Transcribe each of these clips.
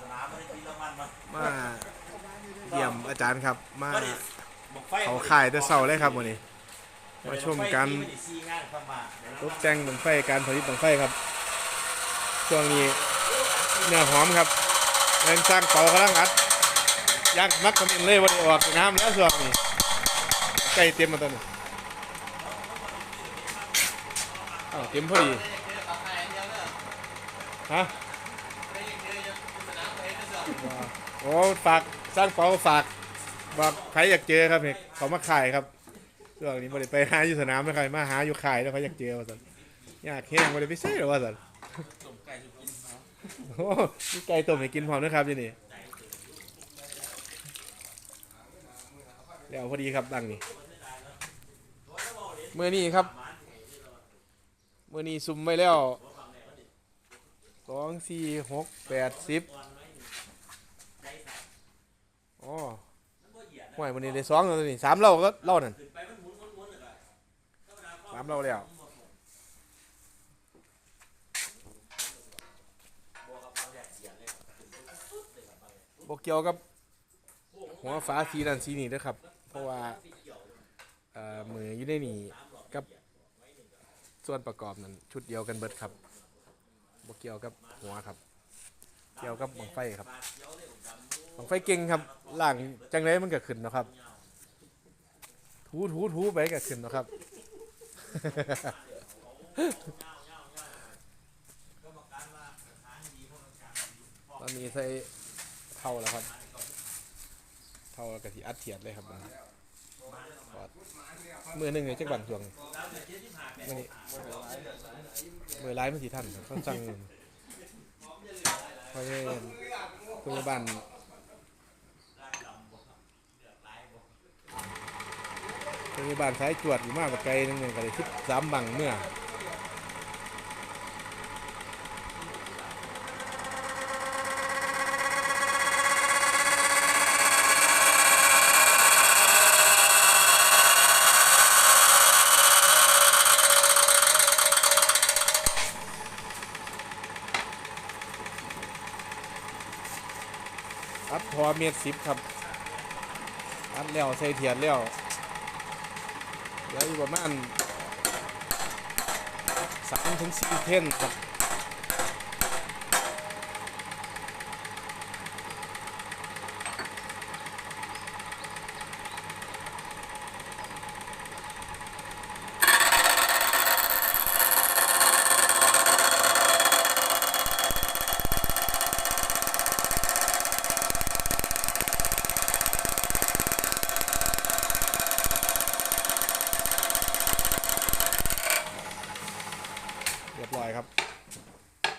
สนามไม่ได้กินละมันมามาเยี่ยมอาจารย์ครับ มาก็ดิบอกไฟเขาข่ายแต่เช้าเลยครับวันนี้ มาชมกันไฟที่ไม่ได้ซีงานเข้ามาเดี๋ยวตเรากแต่งบังไฟการผลิตบังไฟครับ ช่วงนี้เนื้อหอมครับเงินสร้างเป่ากำลังอัดยักษ์มักกำเอ็นเลยวันนี้ออกน้ำแล้วช่วงนี้ใกล้เต็มมาตอนนี้อ้าวเต็มพอดีฮะ โอ้ฝากสร้างเปาฝากบอกใครอยากเจอครับเนี่ยเขามาขายครับช่วงนี้บ่ได้ไปหาอยู่สนามนะครมาหาอยู่ค่ายแล้วเขาอยากเจอว่าซั่นอยากแห้งบ่ได้ไปใช่หรอว่าซั่นต้มไก่สุกินเนาะโอ้มีไก่ต้มให้กินพร้อมนะครับที่นี่เดี๋ยวพอดีครับดังนี่มื้อนี้ครับเมื้อนี้ซุ่มไว้แล้วสองสี่หกแปดสิบอ๋อ ห่วยมื้อนี้ได้สองแล้วนี่สามเราก็เล่านั่นขึ้นไปมันหมุนหมุนๆๆเลยก็สามเราแล้วบอกเดียเลยครับบกเกี่ยวกับ หัวฟ้าสีนั่นสีนี้นะครับ เพราะว่าเอ่อมืออยู่ในนี่กับส่วนประกอบนั้นชุดเดียวกันเบิดครับบกเกี่ยวกับหัวครับ เกี่ยวกับบังไฟครับบังไฟเก่งครับ ล่างจังไรมันก็ขึ้นนะครับ ถูถูถูไปก็ขึ้นนะครับ ตอนนี้ใส่เท่าแล้วครับ เท่ากะทิอัดเทียดเลยครับมือหนึ่งเลยจักบันช่วงมื่อนี้มือร้ายมันสีท่านครับต้องสั่งเพราะว่าพยาบาล พยาบาลสายจวดอยู่มากกว่าไกลนึงเลยก็เลยคิดสามบังเมื่ออัดพอเม็ดสิบครับ อัดแล้วใส่เทียนแล้ว แล้วอยู่ประมาณสามถึงสี่เท่นครับ เรียบร้อยครับ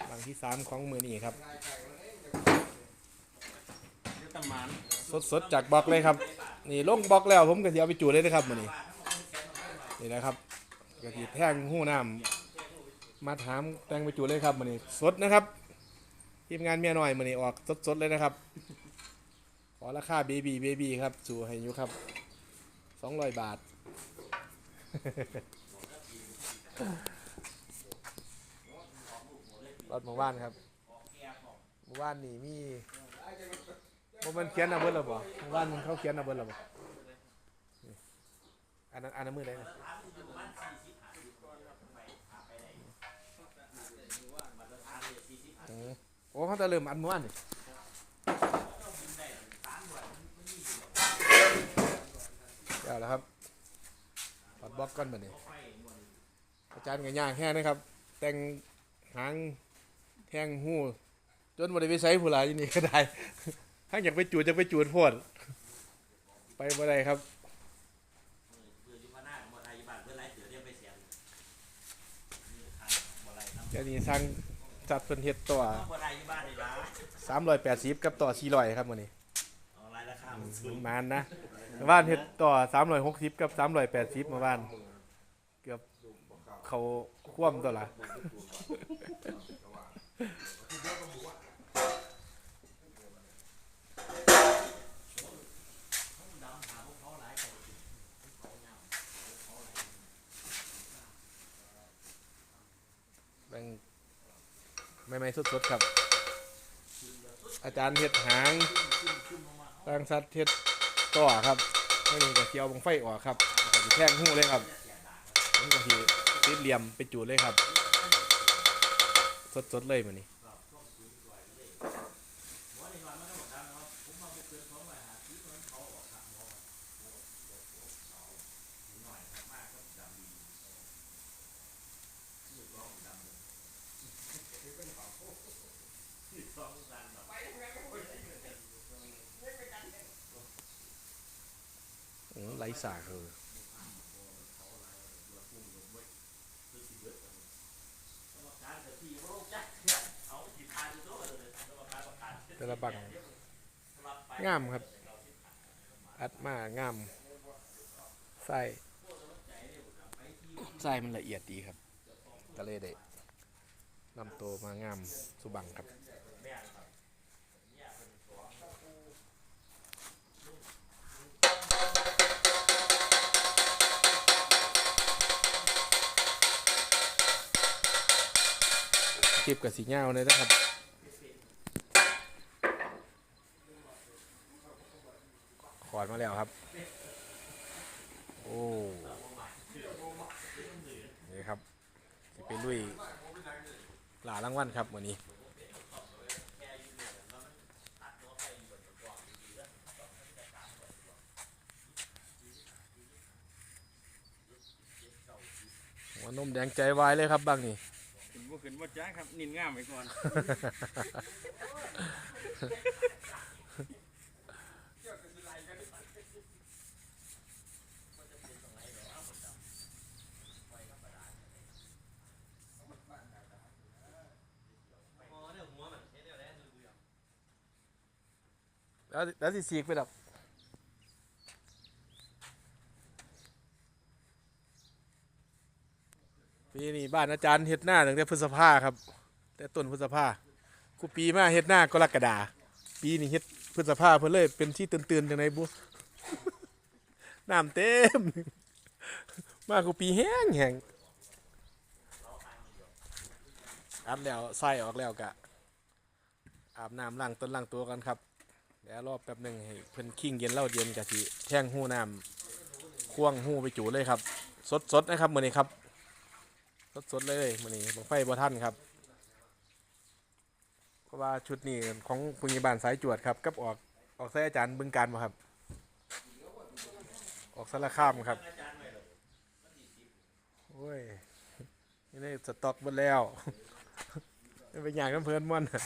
บังที่ สามของมือนี้ครับยุตมันสดสดๆจากบล็อกเลยครับ นี่ลงบล็อกแล้วผมก็สิเอาไปจูดเลยนะครับมือนี้นี่นะครับกะทิแท่งหู้น้ำมาถามแตงไปจูดเลยครับมือนี้สดนะครับทีมงานเมียน้อยมือนี้ออกสดสดๆเลยนะครับ ขอราคาเบบีเบบีครับสู่ให้อยู่ครับสองร้อยบาท รถหมู่บ้านครับหมู่บ้านนี่มีบ่มันเขียนเอาเบิดแล้วบ่หมู่บ้านมันเขาเขียนเอาเบิดแล้วบ่นี่อันนั้นอันนั้นมือไหนะอืมโอ้เขาจะเริ่มอันหมู่บ้านนี่เดี๋ยวแล้วครับปัดบล็อกก่อนบัดนี้อาจารย์ก็ย่างแค่นะครับ แต่งหาง แทงหูจนบ่ได้ไปใช้ผู้หลายอยู่นี่ก็ได้ถ้าอยากไปจูดจะไปจูดโพดไปบ่ได้ครับคือยุพนาของบ่ไทยบ้านเพื่อนไรเสือเรียกไปเสียงนี่ทางบ่ไรน้ำเดี๋ยวนี้สร้างจัดเพิ่นเฮ็ดต่อบ่ไทยอยู่บ้านนี่ละ380กับต่อ400ครับมื้อนี้เอาไรราคามันสูงมานนะบ้านเฮ็ดต่อ360กับ380มาบ้าน เกือบเขาคว่ำตัวละ แบ่งไม่ไม่สดๆครับ อาจารย์เฮ็ดหางทางสัตว์เฮ็ดต่อครับไม่นี่ก็เกี่ยวบังไฟออกครับแล้วก็สิแท่งหู้เลยครับมันก็สิติดเหลี่ยมไปจูดเลยครับ สดเลยมันนี่ไร้สาคือ อแต่ละบังงามครับ อัดมางามไส้ไส้มันละเอียดดีครับก็เลยได้นำตัวมางามสุบังครับเก็บกับสีเงาเลยนะครับ อดมาแล้วครับ โอ้นี่ครับสิเป็นลุยหลารางวัลครับวันนี้หัวนมแดงใจวายเลยครับบางนี่ขึ้นบ่ขึ้นบ่จ้าครับนินงามไปก่อน แล้วแล้วสิสีกไปดับปีนี้บ้านอาจารย์เฮ็ดหน้าตั้งแต่พฤษภาครับ แต่ต้นพฤษภากูปีมาเฮ็ดหน้ากรกฎาปีนี้เฮ็ดพฤษภาเพิ่นเลยเป็นที่ตื่นๆจังไดบุน้ำเต็ม มากูปีแห้งแห้งอัดแล้วไส้ออกแล้วกะอาบน้ำล้างต้นล้างตัวกันครับ แล้วรอบแป๊บหนึ่งให้เพิ่นคิงเย็นเหล่าเย็นกะทิแท่งหู้น้ำควงหู้ไปจูเลยครับ สดสดๆนะครับมือนี้ครับ สดสดๆเลยมือนี้บังไฟบ่ทันครับเพราะว่าชุดนี้ของปุญญบาลสายจวดครับกับออกออกใส่อาจารย์บึงการบ่ครับ ออกสารคามครับโอ้ยนี่ได้สต็อกหมดแล้วไม่เป็นอย่างน้ำเพลินม่นน่ะ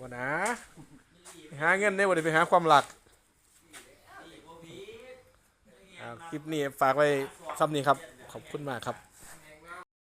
บ่นะไปหาเงินได้บ่ได้ไปหาความหลักอ่าคลิปนี้ฝากไว้ซ้ำนี้ครับ ขอบคุณมากครับ